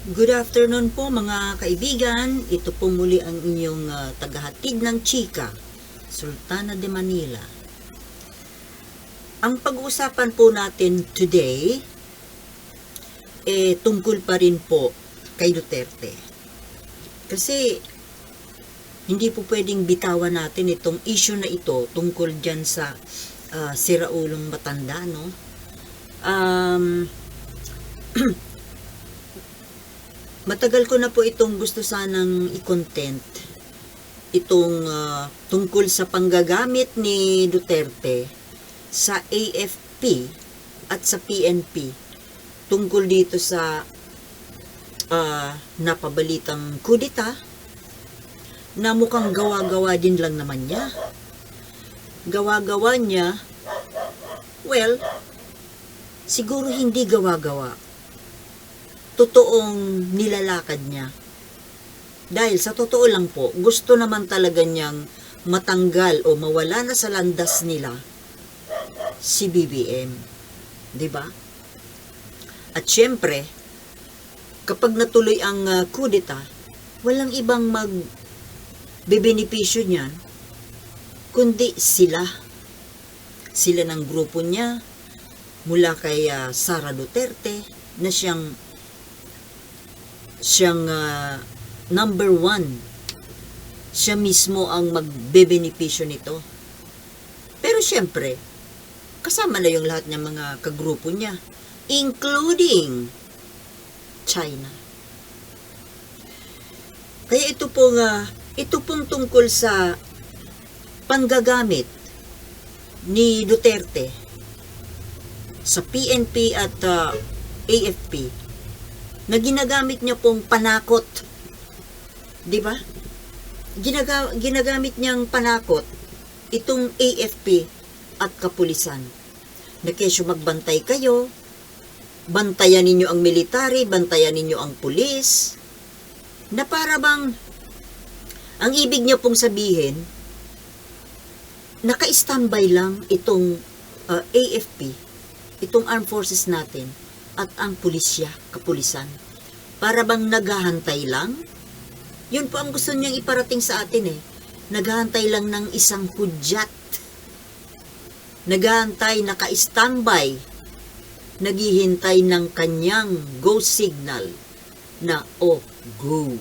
Good afternoon po mga kaibigan. Ito po muli ang inyong ah, tagahatid ng chika, Sultana de Manila. Ang pag-uusapan po natin today eh tungkol pa rin po kay Duterte. Kasi hindi po pwedeng bitawan natin itong issue na ito tungkol dyan sa ah, siraulong matanda, no? Um, Matagal ko na po itong gusto sanang i-content. Itong ah, tungkol sa panggagamit ni Duterte sa AFP at sa PNP. Tungkol dito sa ah, napabalitang kudita na mukhang gawa-gawa din lang naman niya. Gawa-gawa niya, well, siguro hindi gawa-gawa totoong nilalakad niya. Dahil sa totoo lang po, gusto naman talaga niyang matanggal o mawala na sa landas nila si BBM. ba? At syempre, kapag natuloy ang uh, kudeta, walang ibang mag bebenepisyo niyan kundi sila. Sila ng grupo niya mula kay ah, Sara Duterte na siyang siyang ah, number one. Siya mismo ang magbebenepisyo nito. Pero syempre, kasama na yung lahat ng mga kagrupo niya, including China. Kaya ito pong, ah, ito pong tungkol sa panggagamit ni Duterte sa PNP at ah, AFP na ginagamit niya pong panakot. 'Di ba? Ginaga- ginagamit niyang panakot itong AFP at kapulisan. Na kesyo magbantay kayo, bantayan ninyo ang military, bantayan ninyo ang pulis, na para bang ang ibig niya pong sabihin, naka-standby lang itong uh, AFP, itong armed forces natin, at ang pulisya, kapulisan. Para bang naghahantay lang? Yun po ang gusto niyang iparating sa atin eh. Naghahantay lang ng isang hudyat. Naghahantay, naka-standby. Naghihintay ng kanyang go signal na oh, go.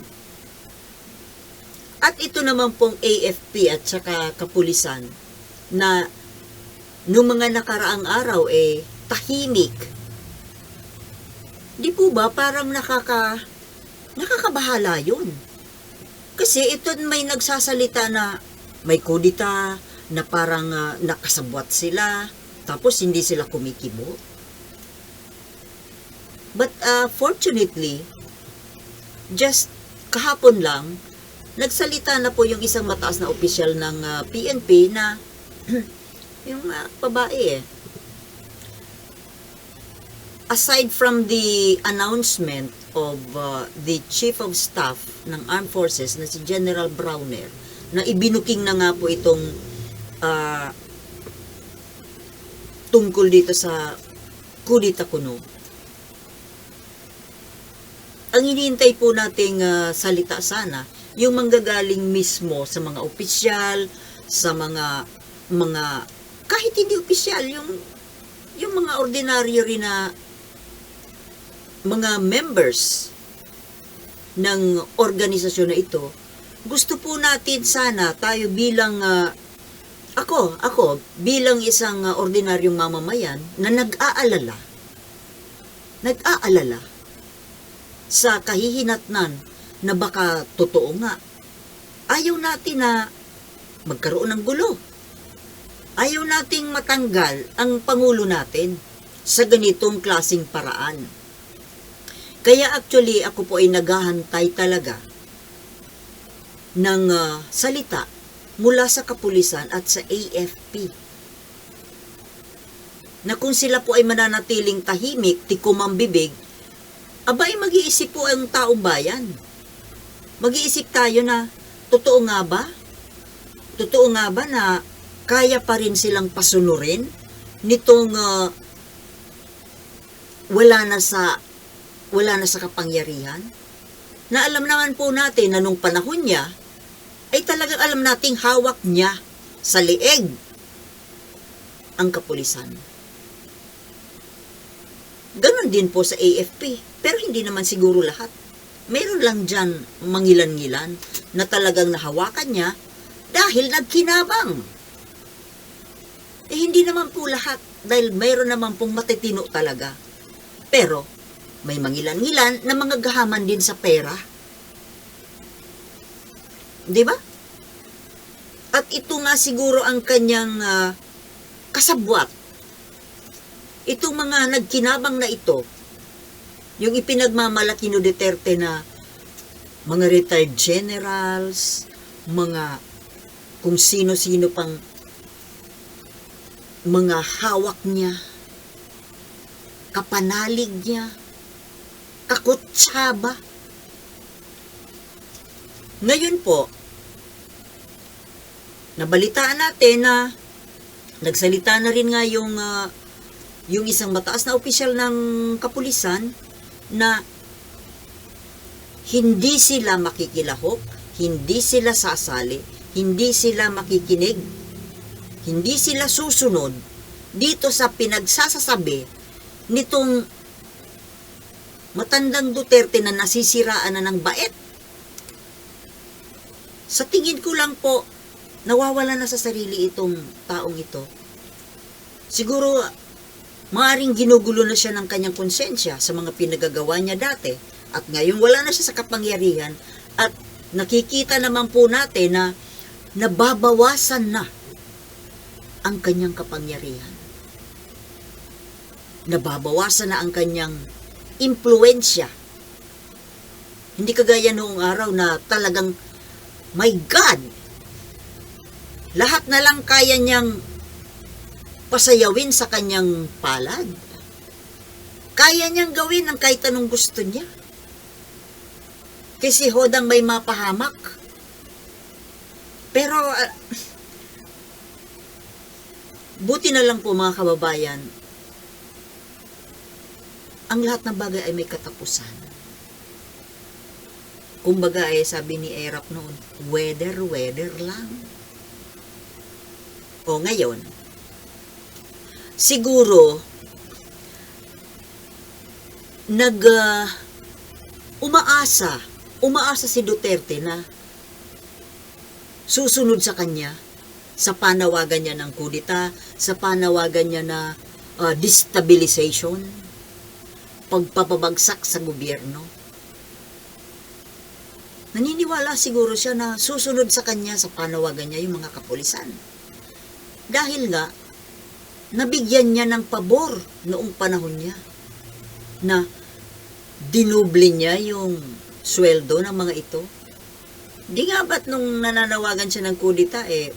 At ito naman pong AFP at saka kapulisan na nung mga nakaraang araw eh tahimik Di po ba parang nakaka nakakabahala yun? Kasi ito may nagsasalita na may kudita na parang uh, nakasabwat sila tapos hindi sila kumikibo. But uh, fortunately, just kahapon lang, nagsalita na po yung isang mataas na opisyal ng uh, PNP na yung uh, babae eh, aside from the announcement of uh, the Chief of Staff ng Armed Forces na si General Browner na ibinuking na nga po itong uh, tungkol dito sa kudita kuno. Ang hinihintay po nating uh, salita sana yung manggagaling mismo sa mga opisyal, sa mga mga kahit hindi opisyal, yung yung mga ordinaryo rin na mga members ng organisasyon na ito, gusto po natin sana tayo bilang uh, ako, ako bilang isang uh, ordinaryong mamamayan na nag-aalala nag-aalala sa kahihinatnan na baka totoo nga. Ayaw natin na magkaroon ng gulo. Ayaw nating matanggal ang Pangulo natin sa ganitong klasing paraan. Kaya actually ako po ay naghahantay talaga ng uh, salita mula sa kapulisan at sa AFP. Na kung sila po ay mananatiling tahimik, tikumang bibig, abay mag-iisip po ang taong bayan. Mag-iisip tayo na, totoo nga ba? Totoo nga ba na kaya pa rin silang pasunurin nitong uh, wala na sa wala na sa kapangyarihan? Na alam naman po natin na nung panahon niya, ay talagang alam nating hawak niya sa leeg ang kapulisan. Ganon din po sa AFP, pero hindi naman siguro lahat. Meron lang dyan mangilan-ngilan na talagang nahawakan niya dahil nagkinabang. Eh hindi naman po lahat dahil mayroon naman pong matitino talaga. Pero may mangilan-ngilan na mga gahaman din sa pera. Di ba? At ito nga siguro ang kanyang ah, kasabwat. Itong mga nagkinabang na ito, yung ipinagmamalaki ni Duterte na mga retired generals, mga kung sino-sino pang mga hawak niya, kapanalig niya, kakutsaba. Ngayon po, nabalitaan natin na nagsalita na rin nga yung ah, yung isang mataas na opisyal ng kapulisan na hindi sila makikilahok, hindi sila sasali, hindi sila makikinig, hindi sila susunod dito sa pinagsasasabi nitong matandang Duterte na nasisiraan na ng bait. Sa tingin ko lang po, nawawala na sa sarili itong taong ito. Siguro, maaring ginugulo na siya ng kanyang konsensya sa mga pinagagawa niya dati. At ngayon wala na siya sa kapangyarihan at nakikita naman po natin na nababawasan na ang kanyang kapangyarihan. Nababawasan na ang kanyang impluensya. Hindi kagaya noong araw na talagang, my God, lahat na lang kaya niyang pasayawin sa kanyang palad. Kaya niyang gawin ang kahit anong gusto niya. Kasi hodang may mapahamak. Pero, ah, buti na lang po mga kababayan, ang lahat ng bagay ay may katapusan. Kumbaga ay sabi ni Erap noon, weather, weather lang. O ngayon, siguro, nag, ah, umaasa, umaasa si Duterte na susunod sa kanya sa panawagan niya ng kudita, sa panawagan niya na ah, destabilization, pagpapabagsak sa gobyerno. Naniniwala siguro siya na susunod sa kanya sa panawagan niya yung mga kapulisan. Dahil nga, nabigyan niya ng pabor noong panahon niya na dinuble niya yung sweldo ng mga ito. Di nga ba't nung nananawagan siya ng kudita, eh,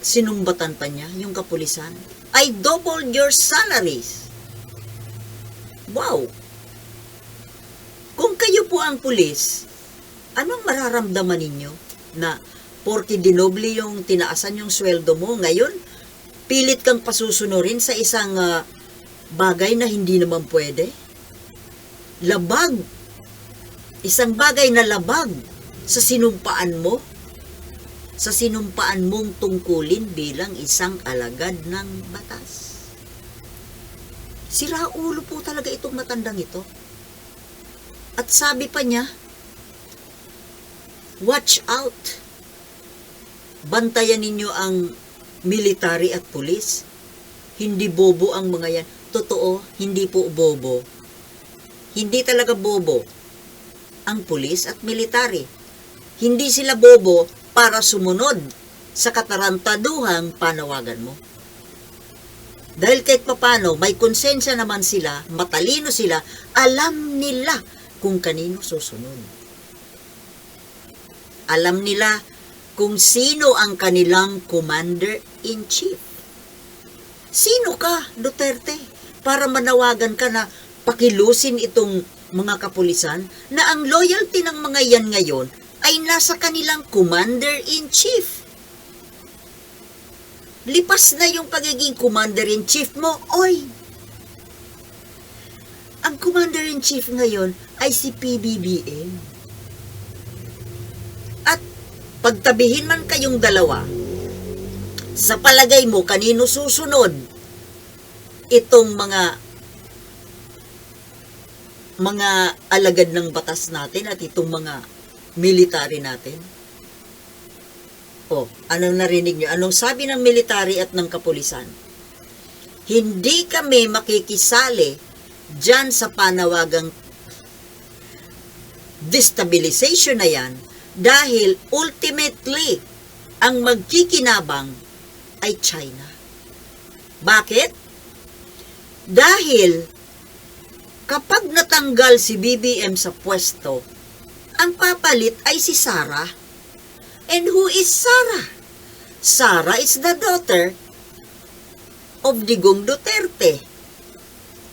sinumbatan pa niya yung kapulisan. I doubled your salaries. Wow! Kung kayo po ang pulis, anong mararamdaman ninyo na porke dinoble yung tinaasan yung sweldo mo ngayon, pilit kang pasusunurin sa isang ah, bagay na hindi naman pwede? Labag. Isang bagay na labag sa sinumpaan mo sa sinumpaan mong tungkulin bilang isang alagad ng batas. Sira ulo po talaga itong matandang ito. At sabi pa niya, watch out. Bantayan ninyo ang military at pulis. Hindi bobo ang mga yan. Totoo, hindi po bobo. Hindi talaga bobo ang pulis at military. Hindi sila bobo para sumunod sa katarantaduhang panawagan mo. Dahil kahit papano, may konsensya naman sila, matalino sila, alam nila kung kanino susunod. Alam nila kung sino ang kanilang commander-in-chief. Sino ka, Duterte, para manawagan ka na pakilusin itong mga kapulisan na ang loyalty ng mga yan ngayon ay nasa kanilang commander-in-chief. Lipas na yung pagiging commander-in-chief mo, oy! Ang Commander-in-Chief ngayon ay si PBBM. At pagtabihin man kayong dalawa, sa palagay mo, kanino susunod itong mga mga alagad ng batas natin at itong mga military natin? O, anong narinig nyo? Anong sabi ng military at ng kapulisan? Hindi kami makikisali dyan sa panawagang destabilization na yan dahil ultimately ang magkikinabang ay China. Bakit? Dahil kapag natanggal si BBM sa pwesto, ang papalit ay si Sarah. And who is Sarah? Sarah is the daughter of Digong Duterte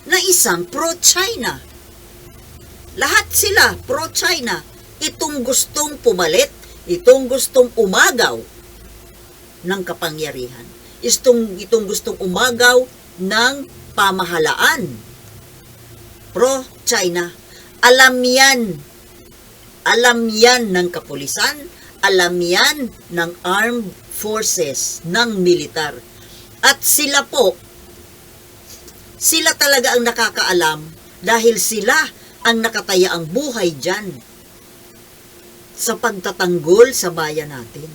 na isang pro-China. Lahat sila pro-China. Itong gustong pumalit, itong gustong umagaw ng kapangyarihan. Itong, itong gustong umagaw ng pamahalaan. Pro-China. Alam yan. Alam yan ng kapulisan. Alam yan ng armed forces, ng militar. At sila po, sila talaga ang nakakaalam dahil sila ang nakataya ang buhay dyan sa pagtatanggol sa bayan natin.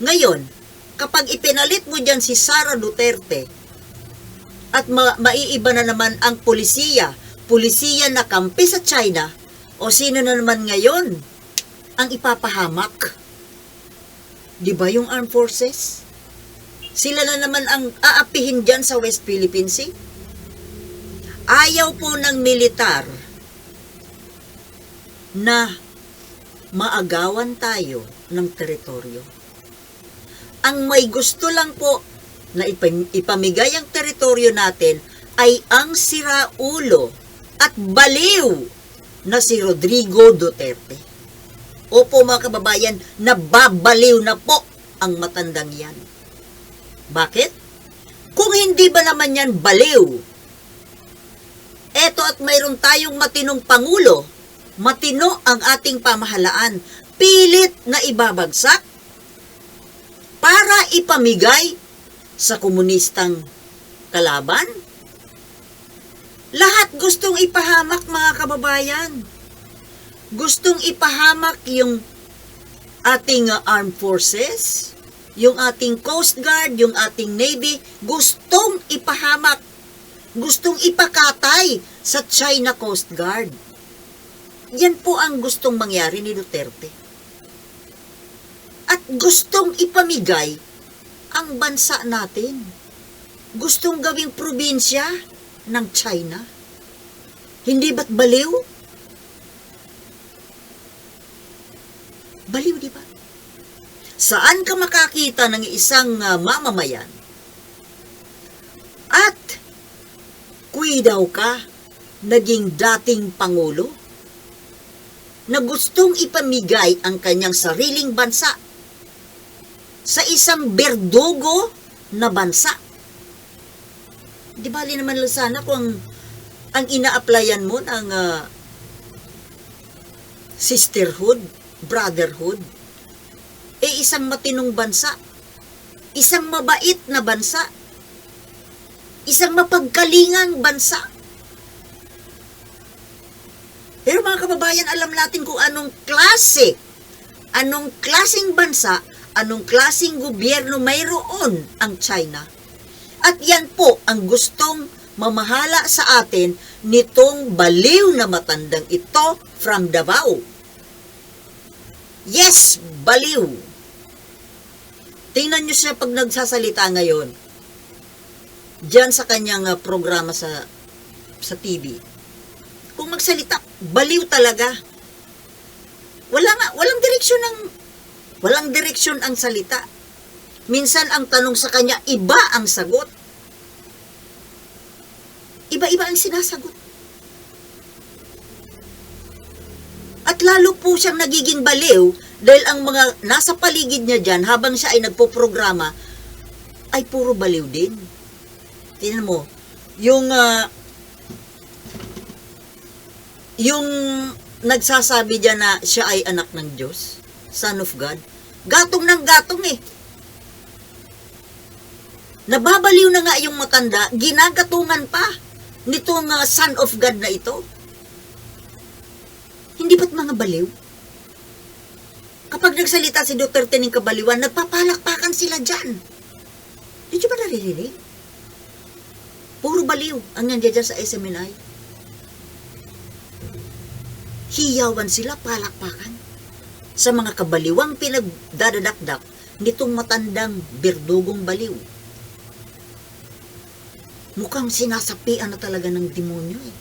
Ngayon, kapag ipinalit mo dyan si Sara Duterte at ma- maiiba na naman ang polisiya, polisiya na kampi sa China, o sino na naman ngayon ang ipapahamak? Di ba yung armed forces? Sila na naman ang aapihin dyan sa West Philippine Sea? Ayaw po ng militar na maagawan tayo ng teritoryo. Ang may gusto lang po na ipam- ipamigay ang teritoryo natin ay ang siraulo at baliw na si Rodrigo Duterte. Opo mga kababayan, nababaliw na po ang matandang yan. Bakit? Kung hindi ba naman yan baliw, eto at mayroon tayong matinong pangulo, matino ang ating pamahalaan, pilit na ibabagsak para ipamigay sa komunistang kalaban? Lahat gustong ipahamak mga kababayan. Gustong ipahamak yung ating uh, armed forces, yung ating Coast Guard, yung ating Navy, gustong ipahamak, gustong ipakatay sa China Coast Guard. Yan po ang gustong mangyari ni Duterte. At gustong ipamigay ang bansa natin. Gustong gawing probinsya ng China. Hindi ba't baliw? Baliw, di ba? Saan ka makakita ng isang uh, mamamayan? At kuy ka naging dating pangulo na gustong ipamigay ang kanyang sariling bansa sa isang berdugo na bansa. Di bali naman lang sana kung ang ina-applyan mo ng ah, sisterhood, brotherhood, eh isang matinong bansa, isang mabait na bansa, isang mapagkalingang bansa. Pero mga kababayan, alam natin kung anong klase, anong klasing bansa, anong klasing gobyerno mayroon ang China. At yan po ang gustong mamahala sa atin nitong baliw na matandang ito from Davao. Yes, baliw. Tingnan nyo siya pag nagsasalita ngayon. Diyan sa kanyang uh, programa sa sa TV. Kung magsalita, baliw talaga. Wala nga, walang direksyon ng walang direksyon ang salita. Minsan ang tanong sa kanya, iba ang sagot. Iba-iba ang sinasagot. At lalo po siyang nagiging baliw dahil ang mga nasa paligid niya dyan habang siya ay nagpo-programa ay puro baliw din. Tingnan mo, yung ah, yung nagsasabi dyan na siya ay anak ng Diyos, son of God, gatong ng gatong eh. Nababaliw na nga yung matanda, ginagatungan pa nitong uh, son of God na ito. Hindi ba't mga baliw? Kapag nagsalita si Duterte ng kabaliwan, nagpapalakpakan sila dyan. Di ba naririnig? Puro baliw ang nandiyan dyan sa SMNI. Hiyawan sila, palakpakan. Sa mga kabaliwang pinagdadadakdak nitong matandang berdugong baliw. Mukhang sinasapian na talaga ng demonyo eh.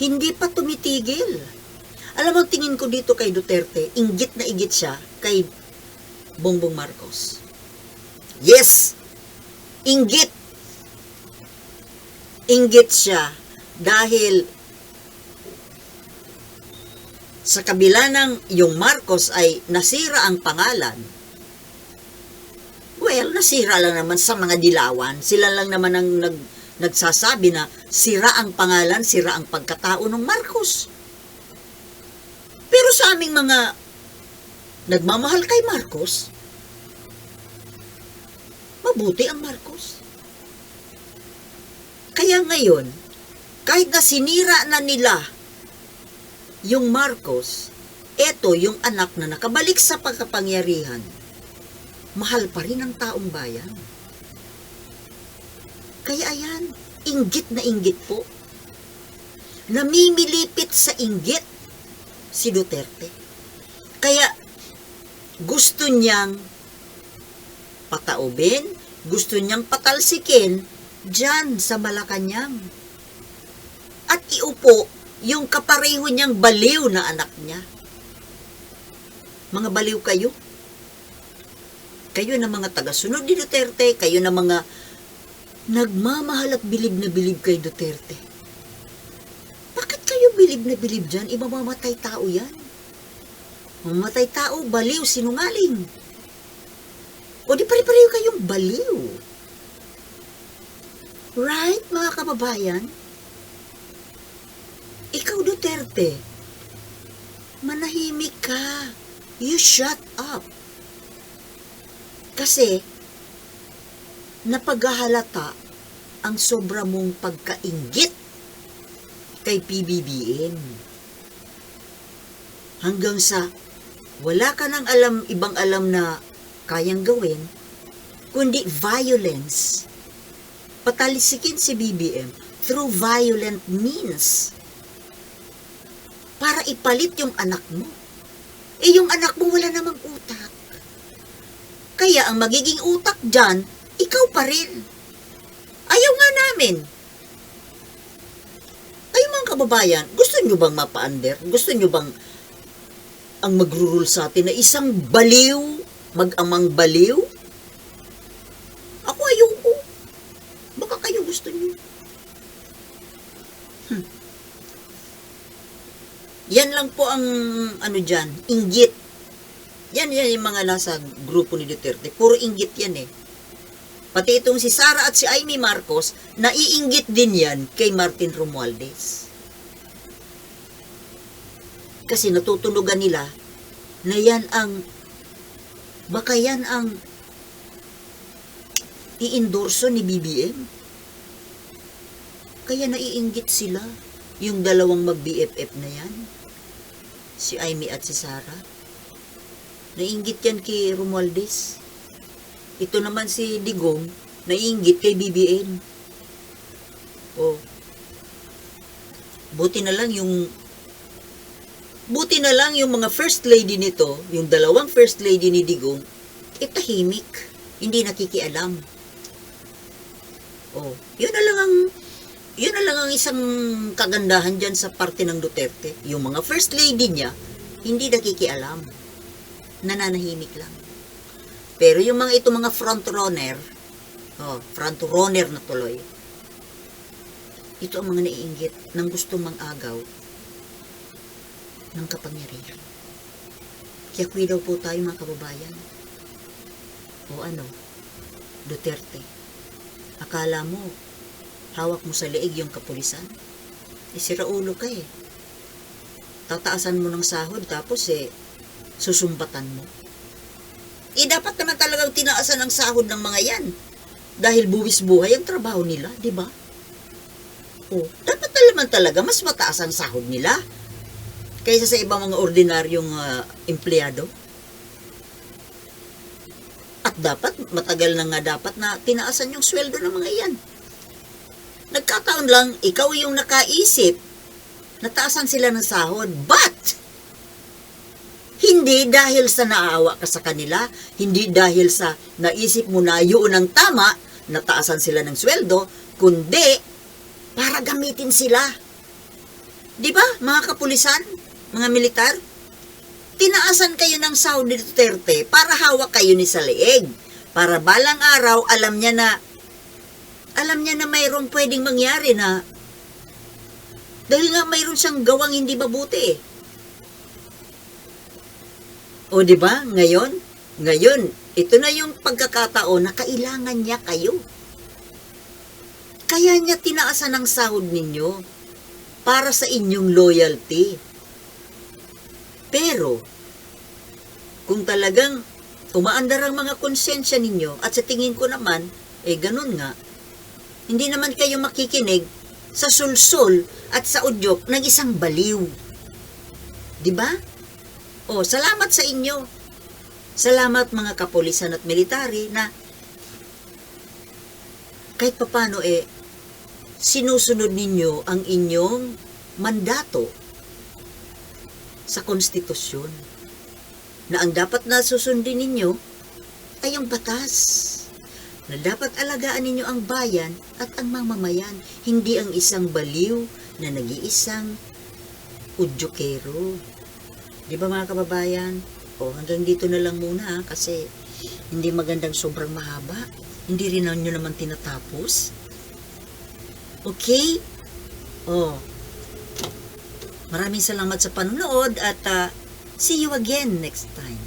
Hindi pa tumitigil. Alam mo, tingin ko dito kay Duterte, inggit na inggit siya kay Bongbong Marcos. Yes! Inggit! Inggit siya dahil sa kabila ng yung Marcos ay nasira ang pangalan, well, nasira lang naman sa mga dilawan. Sila lang naman ang nag, nagsasabi na sira ang pangalan, sira ang pagkatao ng Marcos. Pero sa aming mga nagmamahal kay Marcos, mabuti ang Marcos. Kaya ngayon, kahit na sinira na nila yung Marcos, eto yung anak na nakabalik sa pagkapangyarihan, mahal pa rin ang taong bayan. Kaya ayan, inggit na inggit po. Namimilipit sa inggit si Duterte. Kaya gusto niyang pataubin, gusto niyang patalsikin dyan sa Malacanang. At iupo yung kapareho niyang baliw na anak niya. Mga baliw kayo. Kayo na mga tagasunod ni Duterte, kayo na mga nagmamahal at bilib na bilib kay Duterte. Bakit kayo bilib na bilib dyan? Imamamatay tao yan. Mamamatay tao, baliw, sinungaling. O di pare-pareho kayong baliw. Right, mga kababayan? Ikaw, Duterte, manahimik ka. You shut up. Kasi, napaghahalata ang sobra mong pagkaingit kay PBBM. Hanggang sa wala ka nang alam, ibang alam na kayang gawin, kundi violence. Patalisikin si BBM through violent means para ipalit yung anak mo. Eh, yung anak mo wala namang utak. Kaya ang magiging utak dyan, ikaw pa rin. Ayaw nga namin. Ay mga kababayan, gusto nyo bang mapa-under? Gusto nyo bang ang magrurul sa atin na isang baliw, mag-amang baliw? Ako ayoko. Baka kayo gusto nyo. Hmm. Yan lang po ang ano dyan, inggit. Yan, yan yung mga nasa grupo ni Duterte. Puro inggit yan eh. Pati itong si Sara at si Amy Marcos, naiinggit din yan kay Martin Romualdez. Kasi natutunugan nila na yan ang, baka yan ang iindorso ni BBM. Kaya naiinggit sila, yung dalawang mag-BFF na yan, si Amy at si Sara. Naiinggit yan kay Romualdez. Ito naman si Digong, naiinggit kay BBM. Oh. Buti na lang yung Buti na lang yung mga first lady nito, yung dalawang first lady ni Digong, eh tahimik, hindi nakikialam. Oh, yun na lang ang yun na lang ang isang kagandahan dyan sa parte ng Duterte. Yung mga first lady niya, hindi nakikialam. Nananahimik lang. Pero yung mga ito mga front runner, oh, front runner na tuloy, ito ang mga naiinggit ng gusto mang agaw ng kapangyarihan. Kaya kuwi daw po tayo mga kababayan. O ano, Duterte, akala mo, hawak mo sa leeg yung kapulisan? Isira ulo ka eh. Tataasan mo ng sahod tapos eh, susumbatan mo. Eh, dapat naman talagang tinaasan ng sahod ng mga yan. Dahil buwis buhay ang trabaho nila, di ba? Oh, dapat naman talaga mas mataas ang sahod nila kaysa sa ibang mga ordinaryong ah, empleyado. At dapat, matagal na nga dapat na tinaasan yung sweldo ng mga yan. Nagkataon lang, ikaw yung nakaisip, nataasan sila ng sahod, but, hindi dahil sa naaawa ka sa kanila, hindi dahil sa naisip mo na yun ang tama, nataasan sila ng sweldo, kundi para gamitin sila. Di ba, mga kapulisan, mga militar? Tinaasan kayo ng sahod ni Duterte para hawak kayo ni sa leeg. Para balang araw, alam niya na, alam niya na mayroong pwedeng mangyari na, dahil nga mayroon siyang gawang hindi mabuti eh. O di ba? Ngayon, ngayon, ito na yung pagkakataon na kailangan niya kayo. Kaya niya tinaasan ang sahod ninyo para sa inyong loyalty. Pero, kung talagang umaandar ang mga konsensya ninyo at sa tingin ko naman, eh ganun nga, hindi naman kayo makikinig sa sulsol at sa udyok ng isang baliw. Di ba? O, salamat sa inyo. Salamat mga kapulisan at military na kahit papano eh, sinusunod ninyo ang inyong mandato sa konstitusyon na ang dapat na susundin ninyo ay ang batas na dapat alagaan ninyo ang bayan at ang mamamayan, hindi ang isang baliw na nag-iisang udyokero. Di ba mga kababayan? O hanggang dito na lang muna ha, kasi hindi magandang sobrang mahaba. Hindi rin nyo naman tinatapos. Okay? Oh. Maraming salamat sa panonood at ah, see you again next time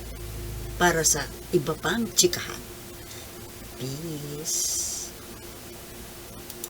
para sa iba pang chikahan. Peace.